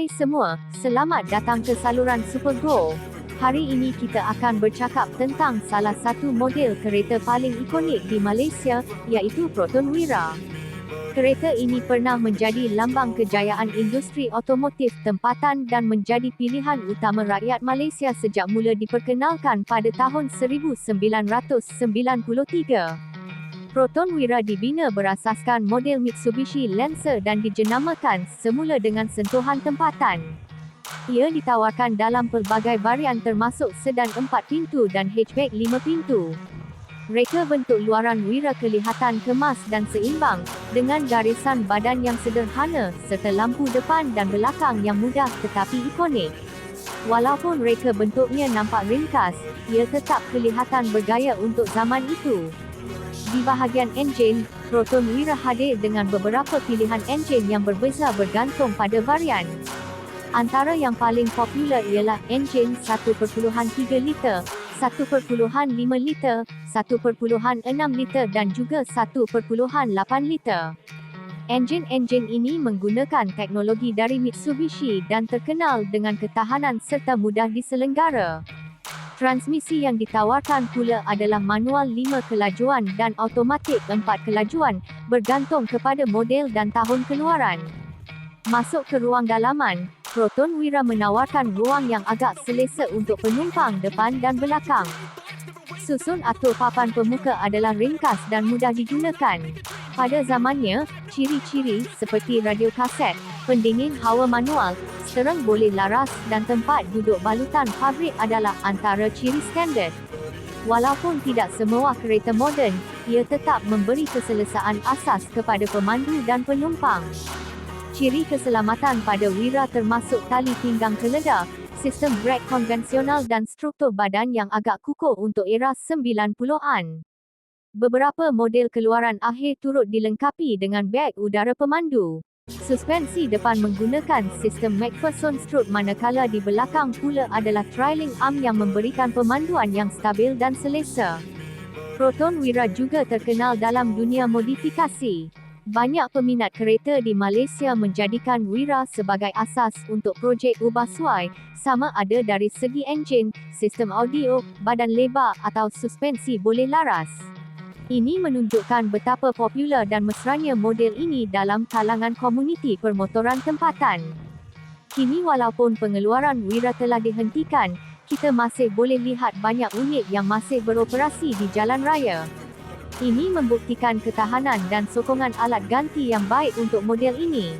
Hai semua, selamat datang ke saluran Super Go. Hari ini kita akan bercakap tentang salah satu model kereta paling ikonik di Malaysia, iaitu Proton Wira. Kereta ini pernah menjadi lambang kejayaan industri otomotif tempatan dan menjadi pilihan utama rakyat Malaysia sejak mula diperkenalkan pada tahun 1993. Proton Wira dibina berasaskan model Mitsubishi Lancer dan dijenamakan semula dengan sentuhan tempatan. Ia ditawarkan dalam pelbagai varian termasuk sedan 4 pintu dan hatchback 5 pintu. Reka bentuk luaran Wira kelihatan kemas dan seimbang dengan garisan badan yang sederhana serta lampu depan dan belakang yang mudah tetapi ikonik. Walaupun reka bentuknya nampak ringkas, ia tetap kelihatan bergaya untuk zaman itu. Di bahagian enjin, Proton Wira hadir dengan beberapa pilihan enjin yang berbeza bergantung pada varian. Antara yang paling popular ialah enjin 1.3 liter, 1.5 liter, 1.6 liter dan juga 1.8 liter. Enjin-enjin ini menggunakan teknologi dari Mitsubishi dan terkenal dengan ketahanan serta mudah diselenggara. Transmisi yang ditawarkan pula adalah manual 5 kelajuan dan automatik 4 kelajuan, bergantung kepada model dan tahun keluaran. Masuk ke ruang dalaman, Proton Wira menawarkan ruang yang agak selesa untuk penumpang depan dan belakang. Susun atau papan pemuka adalah ringkas dan mudah digunakan. Pada zamannya, ciri-ciri seperti radio kaset, pendingin hawa manual, seterang boleh laras dan tempat duduk balutan pabrik adalah antara ciri standard. Walaupun tidak semua kereta moden, ia tetap memberi keselesaan asas kepada pemandu dan penumpang. Ciri keselamatan pada Wira termasuk tali pinggang keledah, sistem brake konvensional dan struktur badan yang agak kukuh untuk era 90-an. Beberapa model keluaran akhir turut dilengkapi dengan beg udara pemandu. Suspensi depan menggunakan sistem McPherson strut manakala di belakang pula adalah trailing arm yang memberikan pemanduan yang stabil dan selesa. Proton Wira juga terkenal dalam dunia modifikasi. Banyak peminat kereta di Malaysia menjadikan Wira sebagai asas untuk projek ubah suai, sama ada dari segi enjin, sistem audio, badan lebar atau suspensi boleh laras. Ini menunjukkan betapa popular dan mesranya model ini dalam kalangan komuniti permotoran tempatan. Kini walaupun pengeluaran Wira telah dihentikan, kita masih boleh lihat banyak unit yang masih beroperasi di jalan raya. Ini membuktikan ketahanan dan sokongan alat ganti yang baik untuk model ini.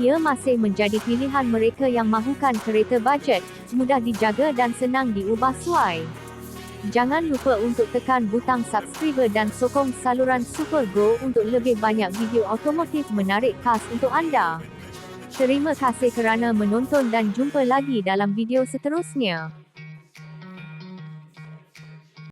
Ia masih menjadi pilihan mereka yang mahukan kereta bajet, mudah dijaga dan senang diubah suai. Jangan lupa untuk tekan butang subscribe dan sokong saluran Super Go untuk lebih banyak video otomotif menarik khas untuk anda. Terima kasih kerana menonton dan jumpa lagi dalam video seterusnya.